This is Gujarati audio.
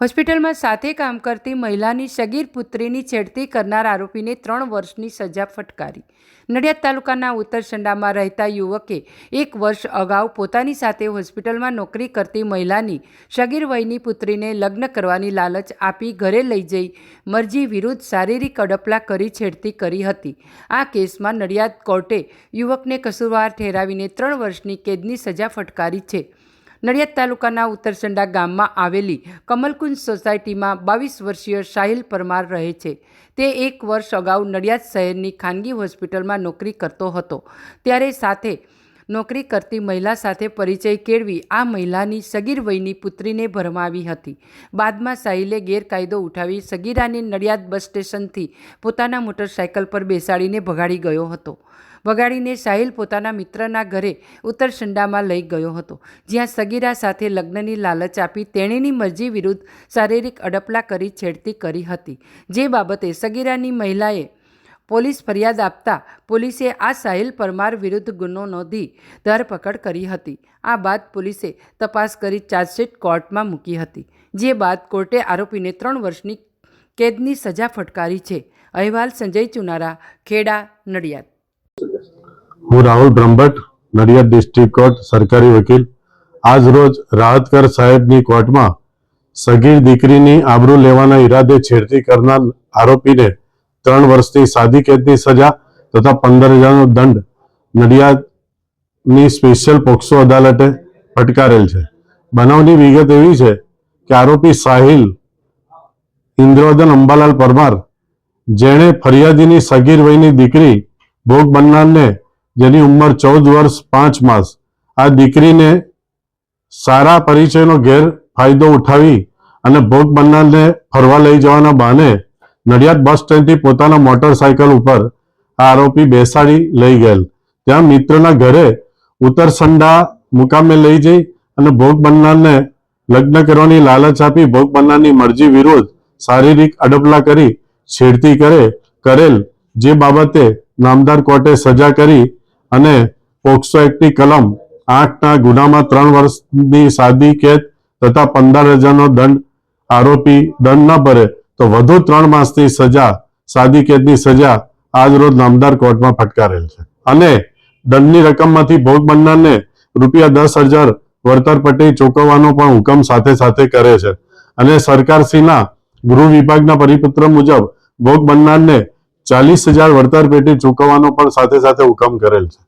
હોસ્પિટલમાં સાથે કામ કરતી મહિલાની સગીર પુત્રીની છેડતી કરનાર આરોપીને ત્રણ વર્ષની સજા ફટકારી. નડિયાદ તાલુકાના ઉત્તરસંડામાં રહેતા યુવકે એક વર્ષ અગાઉ પોતાની સાથે હોસ્પિટલમાં નોકરી કરતી મહિલાની સગીર વયની પુત્રીને લગ્ન કરવાની લાલચ આપી ઘરે લઈ જઈ મરજી વિરુદ્ધ શારીરિક અડપલા કરી છેડતી કરી હતી. આ કેસમાં નડિયાદ કોર્ટે યુવકને કસૂરવાર ઠેરાવીને ત્રણ વર્ષની કેદની સજા ફટકારી છે. નડિયાદ તાલુકાના ઉત્તરસંડા ગામમાં આવેલી કમલકુંજ સોસાયટીમાં બાવીસ વર્ષીય સાહિલ પરમાર રહે છે. તે એક વર્ષ અગાઉ નડિયાદ શહેરની ખાનગી હોસ્પિટલમાં નોકરી કરતો હતો. ત્યારે સાથે નોકરી કરતી મહિલા સાથે પરિચય કેળવી આ મહિલાની સગીર વયની પુત્રીને ભરમાવી હતી. બાદમાં સાહિલે ગેરકાયદો ઉઠાવી સગીરાને નડિયાદ બસ સ્ટેશનથી પોતાના મોટરસાયકલ પર બેસાડીને ભગાડી ગયો હતો. ભગાડીને સાહિલ પોતાના મિત્રના ઘરે ઉત્તરસંડામાં લઈ ગયો હતો. જ્યાં સગીરા સાથે લગ્નની લાલચ આપી તેણીની મરજી વિરુદ્ધ શારીરિક અડપલા કરી છેડતી કરી હતી. જે બાબતે સગીરાની મહિલાએ પોલીસ ફરિયાદ આપતા પોલીસે આ સાહિલ પરમાર વિરુદ્ધ ગુનો નોંધી ધરપકડ કરી હતી. આ બાદ પોલીસે તપાસ કરી ચાર્જશીટ કોર્ટમાં મૂકી હતી. જે બાદ કોર્ટે આરોપીને ત્રણ વર્ષની કેદની સજા ફટકારી છે. અહેવાલ સંજય ચુનારા, ખેડા, નડિયાદ. હું રાહુલ બ્રહ્મભટ્ટ, નડિયાદ ડિસ્ટ્રિક્ટ કોર્ટ સરકારી વકીલ. આજ રોજ રાહતકર સાહેબની કોર્ટમાં સગીર દીકરીની આબરૂ લેવાના ઈરાદે છેડતી કરનાર આરોપીને ત્રણ વર્ષની સાદી કેદની સજા તથા પંદર હજારનો દંડ નડિયાદની સ્પેશિયલ પોક્સો અદાલતે ફટકારેલ છે. બનાવની વિગત એવી છે કે આરોપી સાહિલ ઇન્દ્રોદન અંબાલાલ પરમાર, જેણે ફરિયાદીની સગીર વયની દીકરી ભોગ બનનારને જેની ઉંમર ચૌદ વર્ષ પાંચ માસ. આ દીકરીને સારા પરિચયનો ગેરફાયદો ઉઠાવી અને ભોગ બનનારને ફરવા લઈ જવાના બહાને નડિયાદ બસ સ્ટેન્ડથી પોતાના મોટરસાયકલ ઉપર આ આરોપી બેસાડી લઈ ગયેલ. ત્યાં મિત્રના ઘરે ઉત્તરસંડા મુકામે લઈ જઈ અને ભોગ બનનારને લગ્ન કરવાની લાલચ આપી ભોગ બનનારની મરજી વિરુદ્ધ શારીરિક અડપલા કરી છેડતી કરે કરેલ. જે બાબતે નામદાર કોર્ટે સજા કરી અને પોક્સો એક્ટની કલમ આઠના ગુનામાં ત્રણ વર્ષની સાદી કેદ તથા પંદર હજારનો દંડ, આરોપી દંડ ન ભરે તો વધુ ત્રણ માસની સજા, સાદી કેદની સજા આજ રોજ નામદાર કોર્ટમાં ફટકારેલ છે. અને દંડની રકમમાંથી ભોગ બનનારને રૂપિયા દસ હજાર વળતર પટ્ટી ચૂકવવાનો પણ હુકમ સાથે સાથે કરે છે. અને સરકારશ્રીના ગૃહ વિભાગના પરિપત્ર મુજબ ભોગ બનનારને ચાલીસ હજાર વળતર પેટી ચૂકવવાનો પણ સાથે સાથે હુકમ કરેલ છે.